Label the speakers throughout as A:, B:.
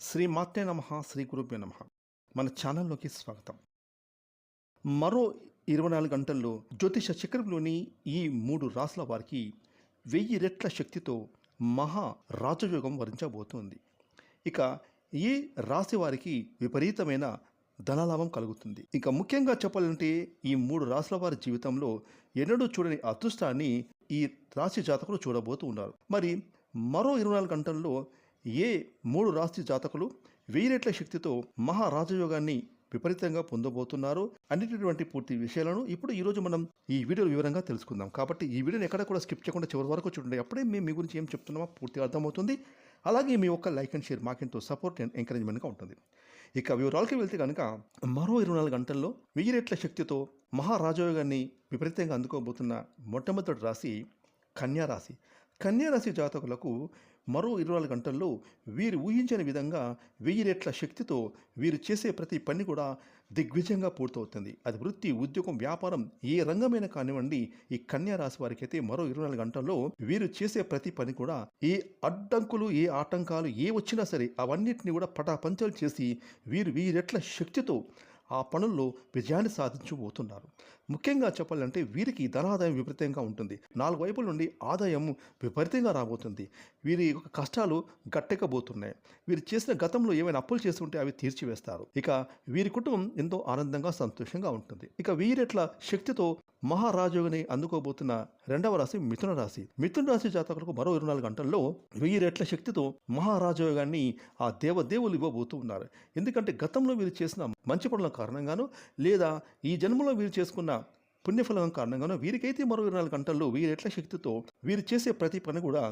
A: శ్రీ మాతే నమ శ్రీ గురుభ్యో నమ. మన ఛానల్లోకి స్వాగతం. మరో ఇరవై నాలుగు గంటల్లో జ్యోతిష చక్రంలోని ఈ మూడు రాసుల వారికి వెయ్యి రెట్ల శక్తితో మహా రాజయోగం వరించబోతోంది. ఇక ఈ రాశి వారికి విపరీతమైన ధనలాభం కలుగుతుంది. ఇక ముఖ్యంగా చెప్పాలంటే ఈ మూడు రాసుల వారి జీవితంలో ఎన్నడూ చూడని అదృష్టాన్ని ఈ రాశి జాతకులు చూడబోతూ ఉన్నారు. మరి మరో ఇరవై నాలుగు గంటల్లో ఏ మూడు రాశి జాతకులు వెయ్యి రెట్ల శక్తితో మహా రాజయోగాన్ని విపరీతంగా పొందబోతున్నారు అనేటటువంటి పూర్తి విషయాలను ఇప్పుడు ఈరోజు మనం ఈ వీడియోలు వివరంగా తెలుసుకుందాం. కాబట్టి ఈ వీడియోని ఎక్కడ కూడా స్కిప్ చేయకుండా చివరి వరకు చూడండి. అప్పుడే మేము మీ గురించి ఏం చెప్తున్నామో పూర్తిగా అర్థమవుతుంది. అలాగే మీ యొక్క లైక్ అండ్ షేర్ మాకెంతో సపోర్ట్ అండ్ ఎంకరేజ్మెంట్గా ఉంటుంది. ఇక వివరాలకి వెళ్తే కనుక మరో ఇరవై నాలుగు గంటల్లో వెయ్యి రెట్ల శక్తితో మహారాజయోగాన్ని విపరీతంగా అందుకోబోతున్న మొట్టమొదటి రాశి కన్యారాశి కన్యారాశి జాతకులకు మరో ఇరవై నాలుగు గంటల్లో వీరు ఊహించని విధంగా వెయ్యి రెట్ల శక్తితో వీరు చేసే ప్రతి పని కూడా దిగ్విజయంగా పూర్తవుతుంది. అది వృత్తి ఉద్యోగం వ్యాపారం ఏ రంగమైన కానివ్వండి ఈ కన్యా రాశి వారికి అయితే మరో ఇరవై నాలుగు గంటల్లో వీరు చేసే ప్రతి పని కూడా ఏ అడ్డంకులు ఏ ఆటంకాలు ఏ వచ్చినా సరే అవన్నిటిని కూడా పటాపంచలు చేసి వీరు వీరెట్ల శక్తితో ఆ పనుల్లో విజయాన్ని సాధించబోతున్నారు. ముఖ్యంగా చెప్పాలంటే వీరికి ధనాదాయం విపరీతంగా ఉంటుంది. నాలుగు వైపుల నుండి ఆదాయం విపరీతంగా రాబోతుంది. వీరి యొక్క కష్టాలు గట్టెక్కబోతున్నాయి. వీరు చేసిన గతంలో ఏమైనా అప్పులు చేస్తుంటే అవి తీర్చివేస్తారు. ఇక వీరి కుటుంబం ఎంతో ఆనందంగా సంతోషంగా ఉంటుంది. ఇక వీరెట్ల శక్తితో మహారాజుని అందుకోబోతున్న రెండవ రాశి మిథున రాశి. మిథున రాశి జాతకులకు మరో ఇరవై నాలుగు గంటల్లో వెయ్యి రెట్ల శక్తితో మహారాజయోగాన్ని ఆ దేవదేవులు ఇవ్వబోతూ ఉన్నారు ఎందుకంటే గతంలో వీరు చేసిన మంచి పనుల కారణంగాను లేదా ఈ జన్మలో వీరు చేసుకున్న పుణ్యఫలం కారణంగాను వీరికైతే మరో ఇరవై నాలుగు గంటల్లో వీరెట్ల శక్తితో వీరు చేసే ప్రతి పని కూడా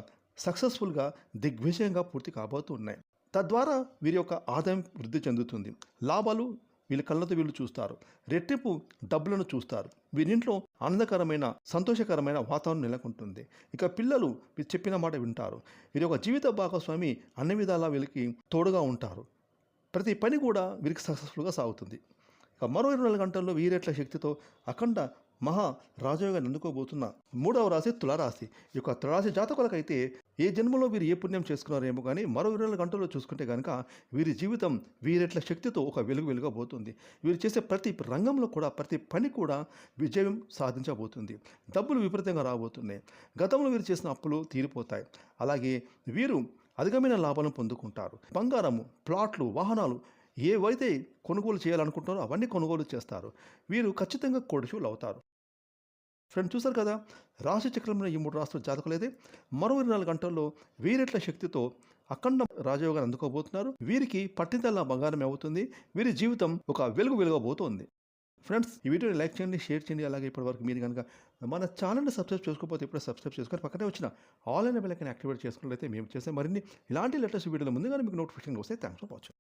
A: సక్సెస్ఫుల్గా దిగ్విజయంగా పూర్తి కాబోతున్నాయి. తద్వారా వీరి యొక్క ఆదాయం వృద్ధి చెందుతుంది. లాభాలు వీళ్ళ కళ్ళతో వీళ్ళు చూస్తారు. రెట్టింపు డబ్బులను చూస్తారు. వీరింట్లో ఆనందకరమైన సంతోషకరమైన వాతావరణం నెలకొంటుంది. ఇక పిల్లలు వీరు చెప్పిన మాట వింటారు. వీరి యొక్క జీవిత భాగస్వామి అన్ని విధాలా వీళ్ళకి తోడుగా ఉంటారు. ప్రతి పని కూడా వీరికి సక్సెస్ఫుల్గా సాగుతుంది. మరో ఇరవై నాలుగు గంటల్లో వీరేట్ల శక్తితో అఖండ మహా రాజయోగాన్ని అందుకోబోతున్న మూడవ రాశి తులారాశి. ఈ యొక్క తులారాశి జాతకులకైతే ఏ జన్మలో వీరు ఏ పుణ్యం చేసుకున్నారేమో కానీ మరో ఇరవై నాలుగు గంటల్లో చూసుకుంటే కనుక వీరి జీవితం వీరెట్ల శక్తితో ఒక వెలుగు వెలుగబోతుంది వీరు చేసే ప్రతి రంగంలో కూడా ప్రతి పని కూడా విజయం సాధించబోతుంది. డబ్బులు విపరీతంగా రాబోతున్నాయి. గతంలో వీరు చేసిన అప్పులు తీరిపోతాయి. అలాగే వీరు అధికమైన లాభాలను పొందుకుంటారు. బంగారము ప్లాట్లు వాహనాలు ఏవైతే కొనుగోలు చేయాలనుకుంటున్నారో అవన్నీ కొనుగోలు చేస్తారు. వీరు ఖచ్చితంగా కోడిశువులు అవుతారు. ఫ్రెండ్ చూసారు కదా? రాశి చక్రంలో ఈ మూడు రాష్ట్రాల జాతకులైతే మరో ఇరవై నాలుగు గంటల్లో వీరెట్ల శక్తితో అఖండ రాజయోగాన్ని అందుకోబోతున్నారు. వీరికి పట్టిందల్లా బంగారం అవుతుంది. వీరి జీవితం ఒక వెలుగు వెలుగబోతోంది ఫ్రెండ్స్ ఈ వీడియోని లైక్ చేయండి షేర్ చేయండి. అలాగే ఇప్పటివరకు మీరు కనుక మన ఛానల్ని సబ్స్క్రైబ్ చేసుకోకపోతే ఇప్పుడే సబ్స్క్రైబ్ చేసుకొని పక్కనే వచ్చిన ఆల్ అయిన బెల్లకని యాక్టివేట్ చేసుకున్నట్లయితే మేము చేసే మరిన్ని ఇలాంటి లెటర్స్ వీడియోలు ముందుగానే మీకు నోటిఫికేషన్ వస్తే థ్యాంక్స్ ఫర్ వాచింగ్.